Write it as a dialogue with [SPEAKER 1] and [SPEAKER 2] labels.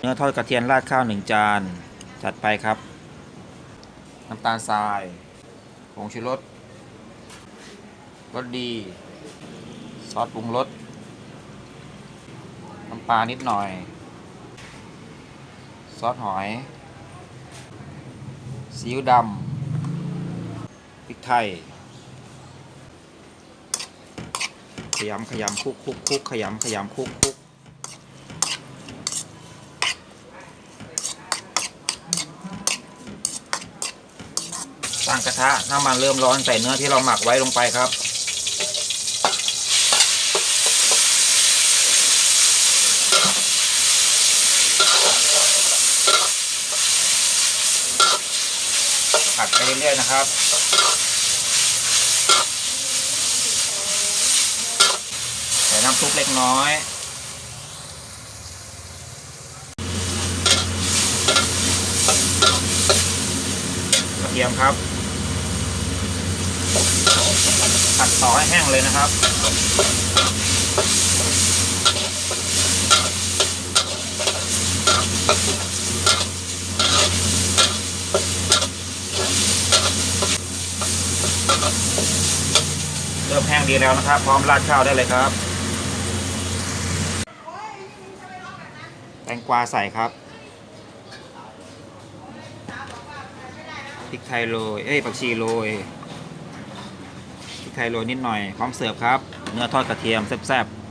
[SPEAKER 1] เนื้อทอดกระเทียมราดข้าวหนึ่งจาน จัดไปครับ น้ำตาลทรายผงชูรสรสดี ซอสปรุงรสน้ำปลานิดหน่อย ซอสหอยซีอิ๊วดำพริกไทย ขยำขยำคุกคุกคุกขยำขยำคุกคุก ตั้งกระทะน้ำมันเริ่มร้อนใส่เนื้อที่เราหมักไว้ลงไปครับ ผัดไปเรื่อยๆนะครับ ใส่น้ำซุปเล็กน้อยกระเทียมครับ ผัดต่อให้แห้งเลยนะครับเริ่มแห้งดีแล้วนะครับ พร้อมราดข้าวได้เลยครับ แตงกวาใส่ครับพริกไทยโรยเอ้ยผักชีโรย ไทยโรยนิดหน่อยพร้อมเสิร์ฟครับ เนื้อทอดกระเทียมแซ่บๆ